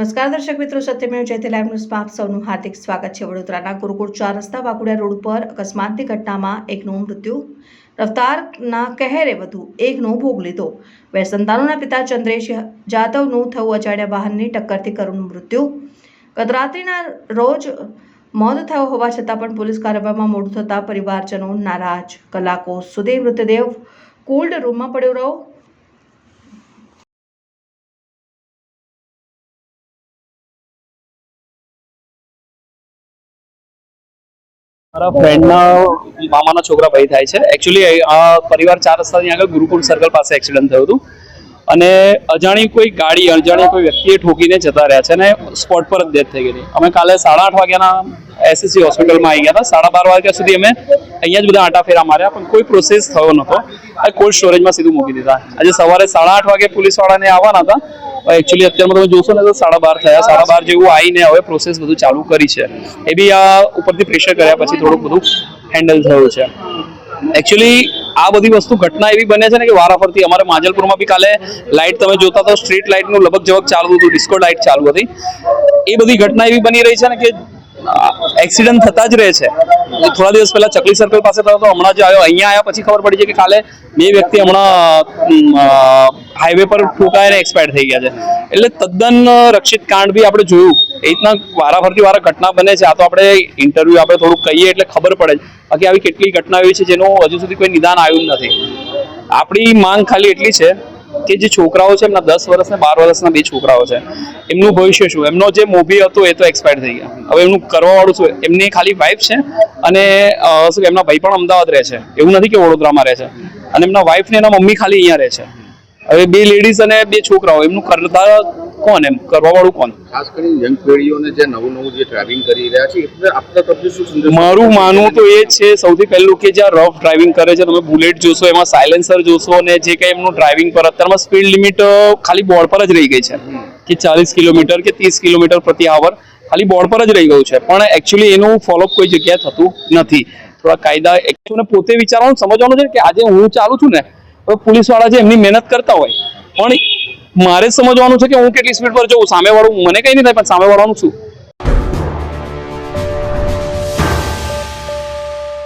નમસ્કાર દર્શક મિત્રો સત્યમેવ જયતે લાઈવ ન્યૂઝમાં આપ સૌનું હાર્દિક સ્વાગત છે. વડોદરાના ગુરુકુળ ચાર રસ્તા વાકુડા રોડ પર અકસ્માતની ઘટનામાં એકનું મૃત્યુ. રફતારના કહેરે વધુ એકનો ભોગ લીધો. બે પિતા ચંદ્રેશ જાદવનું થયું અજાણ્યા વાહનની ટક્કરથી કરુણ મૃત્યુ. ગતરાત્રિના રોજ મોત થયો હોવા છતાં પણ પોલીસ કાર્યવાહીમાં મોડું થતાં પરિવારજનો નારાજ. કલાકો સુધી મૃતદેહ કોલ્ડ રૂમમાં પડ્યો રહ્યો. મારા ફ્રેન્ડના મામાના છોકરા ભાઈ થાય છે. એકચ્યુઅલી આ પરિવાર ચાર રસ્તાની આગળ ગુરુકુળ સર્કલ પાસે એક્સિડન્ટ થયું હતું. અને અજાણી કોઈ ગાડી, અજાણી કોઈ વ્યક્તિએ ઠોકીને જતા રહ્યા છે અને સ્પોટ પર જ ડેથ થઈ ગઈ અમે કાલે સાડા આઠ વાગ્યાના એસએસસી હોસ્પિટલમાં આવી ગયા હતા. સાડા બાર વાગ્યા સુધી અમે અહીંયા જ બધા આટા ફેરા માર્યા, પણ કોઈ પ્રોસેસ થયો નહોતો. કોલ્ડ સ્ટોરેજમાં સીધું મૂકી દીધા. આજે સવારે સાડા આઠ વાગે પોલીસવાળાને આવવાના હતા. એકચ્યુઅલી અત્યારમાં તમે જોશો ને તો સાડા બાર થયા. સાડા બાર જેવું આવીને હવે પ્રોસેસ બધું ચાલુ કરી છે. એ બી આ ઉપરથી પ્રેશર કર્યા પછી થોડુંક બધું હેન્ડલ થયું છે. એકચ્યુઅલી આ બધી વસ્તુ ઘટના એવી બને છે ને કે વારાફરતી અમારે માજલપુરમાં બી કાલે લાઇટ તમે જોતા તો સ્ટ્રીટ લાઇટનું લગભગ જવક ચાલુ હતું ડિસ્કો લાઇટ ચાલુ હતી. એ બધી ઘટના એવી બની રહી છે ને કે એક્સિડન્ટ થતા જ રહે છે. થોડા દિવસ પહેલા ચકલી સર્કલ પાસે થયો તો હમણાં જે આવ્યો, અહીંયા આવ્યા પછી ખબર પડી છે કે કાલે બે વ્યક્તિ હમણાં હાઈવે પર ઠોકાઈને એક્સપાયર થઈ ગયા છે. એટલે તદ્દન રક્ષિત કાંડ બી આપણે જોયું. એ રીતના વારાફરતી વારા ઘટના બને છે. આ તો આપણે ઇન્ટરવ્યુ આપણે થોડુંક કહીએ એટલે ખબર પડે બાકી આવી કેટલી ઘટના એવી છે જેનું હજુ સુધી કોઈ નિદાન આવ્યું નથી. આપણી માંગ ખાલી એટલી છે કે જે છોકરાઓ છે, એમના દસ વર્ષ ને બાર વર્ષના બે છોકરાઓ છે, એમનું ભવિષ્ય શું? એમનો જે મોભી હતો એ તો એક્સપાયર થઈ ગયા. હવે એમનું કરવાવાળું શું એમની ખાલી વાઈફ છે અને શું એમના ભાઈ પણ અમદાવાદ રહે છે. એવું નથી કે વડોદરામાં રહે છે. અને એમના વાઈફ ને એના મમ્મી ખાલી અહીંયા રહે છે. હવે બે લેડીઝ અને બે છોકરાઓ એમનું કરતા કોણ એમ? કરવાવાળું કોણ? ખાસ કરીને યંગ પેઢીઓને જે નવું નવું જે ડ્રાઇવિંગ કરી રહ્યા છે એટલે તરફથી શું સંદેશ મારું માનવું તો એ છે સૌથી પહેલું કે જ્યાં રફ ડ્રાઇવિંગ કરે છે તમે બુલેટ જોશો એમાં સાયલેન્સર જોશો અને જે કંઈ એમનું ડ્રાઇવિંગ પર અત્યારમાં સ્પીડ લિમિટ ખાલી બોર્ડ પર જ રહી ગઈ છે. કે ચાલીસ કિલોમીટર કે ત્રીસ કિલોમીટર પ્રતિ આવર ખાલી બોર્ડ પર જ રહી ગયું છે. પણ એકચ્યુઅલી એનું ફોલોઅપ કોઈ જગ્યાએ થતું નથી. થોડા કાયદા એકચ્યુઅલી પોતે વિચારવાનું, સમજવાનું છે કે આજે હું ચાલું છું ને, તો પોલીસવાળા જે એમની મહેનત કરતા હોય, પણ મારે સમજવાનું છે કે હું કેટલી સ્પીડ પર જઉં, સામેવાળું મને કંઈ નહીં થાય, પણ સામેવાળાનું શું?